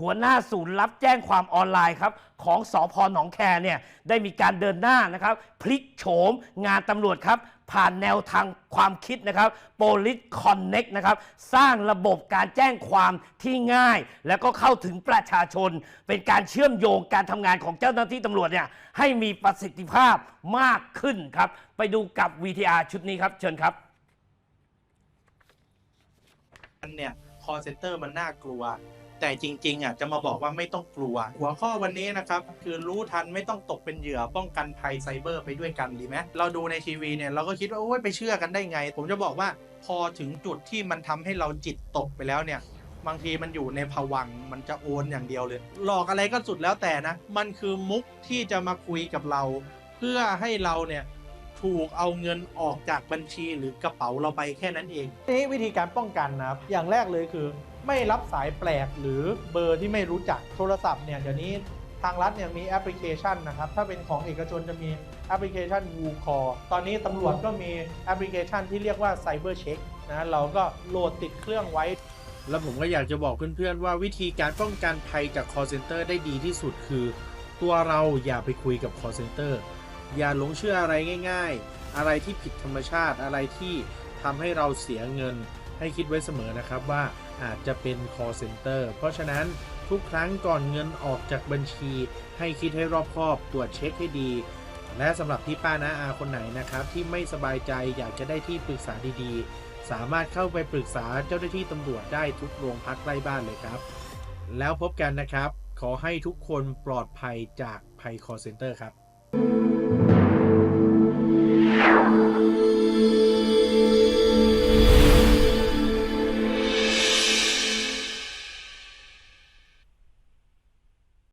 หัวหน้าศูนย์รับแจ้งความออนไลน์ครับของสอพหนองแคเนี่ยได้มีการเดินหน้านะครับพลิกโฉมงานตำรวจครับผ่านแนวทางความคิดนะครับ Police Connect นะครับ สร้างระบบการแจ้งความที่ง่าย แล้วก็เข้าถึงประชาชน เป็นการเชื่อมโยงการทำงานของเจ้าหน้าที่ตำรวจเนี่ยให้มีประสิทธิภาพมากขึ้นครับ ไปดูกับ VTR ชุดนี้ครับ เชิญครับอันเนี่ย call center มันน่ากลัว แต่จริงๆอะจะมาบอกว่าไม่ต้องกลัว หัวข้อวันนี้นะครับ คือรู้ทันไม่ต้องตกเป็นเหยื่อป้องกันภัยไซเบอร์ไปด้วยกันดีไหมเราดูในทีวีเนี่ยเราก็คิดว่าโอ้ยไปเชื่อกันได้ไง ผมจะบอกว่าพอถึงจุดที่มันทำให้เราจิตตกไปแล้วเนี่ยบางทีมันอยู่ในภวังมันจะโอนอย่างเดียวเลย หลอกอะไรก็สุดแล้วแต่นะ มันคือมุกที่จะมาคุยกับเรา เพื่อให้เราเนี่ย ถูกเอาเงินออกจากบัญชีหรือกระเป๋าเราไปแค่นั้นเองทีนี้วิธีการป้องกันนะครับ อย่างแรกเลยคือ ไม่รับสายแปลกหรือเบอร์ที่ไม่รู้จักโทรศัพท์เนี่ยเดี๋ยวนี้ทางรัฐเนี่ยมีแอปพลิเคชันนะครับ ถ้าเป็นของเอกชนจะมีแอปพลิเคชัน w o c a l l ตอนนี้ตำรวจก็มีแอปพลิเคชันที่เรียกว่า Cyber Check นะเราก็โหลดติดเครื่องไว้ แล้วผมก็อยากจะบอกเพื่อนๆ ว่าวิธีการป้องกันภัยจาก call center ได้ดีที่สุดคือ ตัวเราอย่าไปคุยกับ call center อย่าหลงเชื่ออะไรง่าย ๆ อะไรที่ผิดธรรมชาติอะไรที่ทำให้เราเสียเงินให้คิดไว้เสมอนะครับว่าอาจจะเป็น call center เพราะฉะนั้นทุกครั้งก่อนเงินออกจากบัญชี ให้คิดให้รอบคอบตรวจเช็คให้ดี และสำหรับพี่ป้านาอาคนไหนนะครับ ที่ไม่สบายใจอยากจะได้ที่ปรึกษาดีๆ สามารถเข้าไปปรึกษาเจ้าหน้าที่ตำรวจได้ทุกโรงพักใกล้บ้านเลยครับ แล้วพบกันนะครับ ขอให้ทุกคนปลอดภัยจากภัย call center ครับ